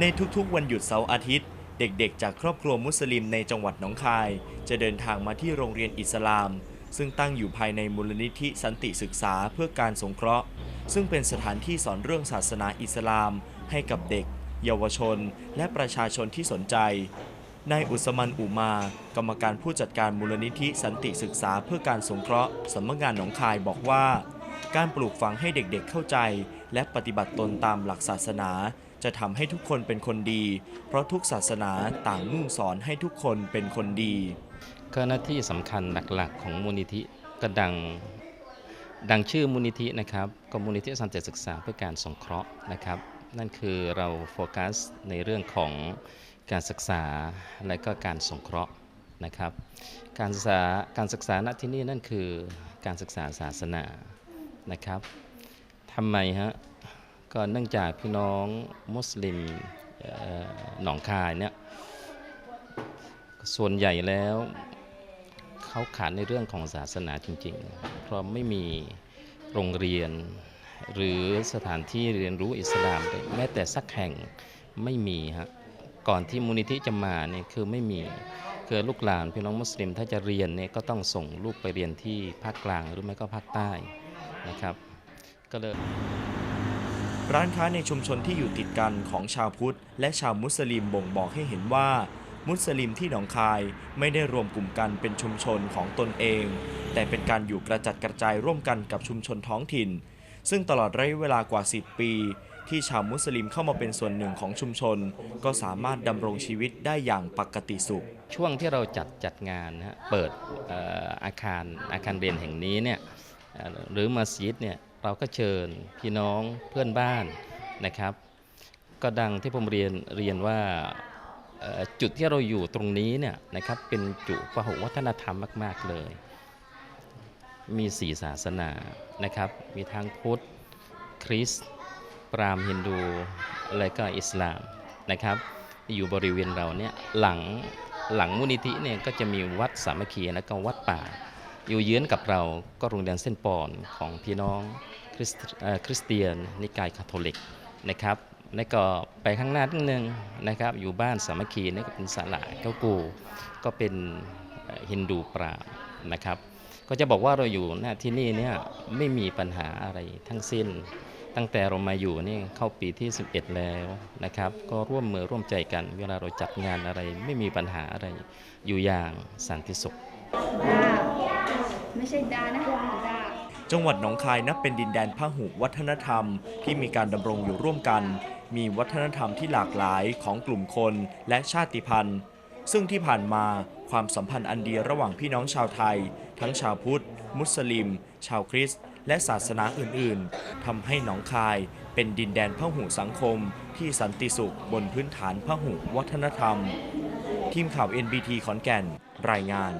ในทุกๆ วันหยุดเสาร์อาทิตย์ เด็กๆ จากครอบครัวมุสลิมในจังหวัดหนองคาย จะเดินทางมาที่โรงเรียนอิสลาม ซึ่งตั้งอยู่ภายในมูลนิธิสันติศึกษาเพื่อการสงเคราะห์ ซึ่งเป็นสถานที่สอนเรื่องศาสนาอิสลาม ให้กับเด็ก เยาวชน และประชาชนที่สนใจนายอุสมันอุมา กรรมการผู้จัดการมูลนิธิสันติศึกษาเพื่อการสงเคราะห์สำนักงานหนองคายบอกว่า การปลูกฝังให้เด็กๆเข้าใจ และปฏิบัติตนตามหลักศาสนา จะทำให้ทุกคนเป็นคนดี เพราะทุกศาสนาต่างมุ่งสอนให้ทุกคนเป็นคนดีก็หน้าที่สำคัญหลักๆ ของมูลนิธิก็ดังดังชื่อมูลนิธินะครับก็มูลนิธิสันติศึกษาเพื่อการสงเคราะห์นะครับ นั่นคือเราโฟกัสในเรื่องของการศึกษาและก็การสงเคราะห์นะครับ การศึกษาการศึกษาณที่นี่นั่นคือการศึกษาศาสนานะครับทำไมฮะ ก็เนื่องจากพี่น้องมุสลิมหนองคายเนี่ยส่วนใหญ่แล้วเขาขาดในเรื่องของศาสนาจริง ๆ เพราะไม่มีโรงเรียน หรือสถานที่เรียนรู้อิสลามแม้แต่สักแห่งไม่มีฮะก่อนที่มูลนิธิจะมาเนี่ยคือไม่มีคือลูกหลานพี่น้องมุสลิมถ้าจะเรียนเนี่ยก็ต้องส่งลูกไปเรียนที่ภาคกลางหรือไม่ก็ภาคใต้นะครับ ก็เลย ร้านค้าในชุมชนที่อยู่ติดกันของชาวพุทธ และชาวมุสลิมบ่งบอกให้เห็นว่า มุสลิมที่หนองคายไม่ได้รวมกลุ่มกันเป็นชุมชนของตนเอง แต่เป็นการอยู่กระจัดกระจายร่วมกันกับชุมชนท้องถิ่น ซึ่งตลอดระยะเวลากว่า 10 ปี ที่ชาวมุสลิมเข้ามาเป็นส่วนหนึ่งของชุมชน ก็สามารถดำรงชีวิตได้อย่างปกติสุข ช่วงที่เราจัดจัดงานนะเปิดอาคารอาคารเรียนแห่งนี้เนี่ยหรือมัสยิดเนี่ย เราก็เชิญพี่น้องเพื่อนบ้านนะครับ ก็ดังที่ผมเรียนเรียนว่าจุดที่เราอยู่ตรงนี้เนี่ยนะครับเป็นจุดพหุวัฒนธรรมมาก ๆ เลย มีสี่ศาสนานะครับ มีทั้งพุทธ คริสต์พรามฮินดู และก็อิสลามนะครับอยู่บริเวณเราเนี่ยหลังหลังมูลนิธิเนี่ยก็จะมีวัดสามัคคีและก็วัดป่า อยู่เยื้อนกับเราก็โรงเรียนเส้นปอนของพี่น้องคริสเอ่อคริสเตียน นิกายคาทอลิกนะครับแล้วก็ไปข้างหน้านิดนึงนะครับ อยู่บ้านสามัคคีนี่ก็เป็นสาลาเก้ากูก็เป็นฮินดูปรามนะครับ ก็จะบอกว่าเราอยู่หน้าที่นี่เนี่ยไม่มีปัญหาอะไรทั้งสิ้น ตั้งแต่เรามาอยู่นี่เข้าปีที่ 11 แล้วนะครับ ก็ร่วมมือร่วมใจกัน เวลาเราจัดงานอะไร ไม่มีปัญหาอะไรอยู่อย่างสันติสุข ดาไม่ใช่ดานะดาจังหวัดหนองคายนับเป็นดินแดนพหุวัฒนธรรม ที่มีการดำรงอยู่ร่วมกัน มีวัฒนธรรมที่หลากหลายของกลุ่มคนและชาติพันธุ์ ซึ่งที่ผ่านมาความสัมพันธ์อันดีระหว่างพี่น้องชาวไทย ทั้งชาวพุทธ มุสลิม ชาวคริสต์และศาสนาอื่น ๆทำให้หนองคายเป็นดินแดนพหุสังคม ที่สันติสุขบนพื้นฐานพหุวัฒนธรรม ทีมข่าว NBT ขอนแก่น รายงาน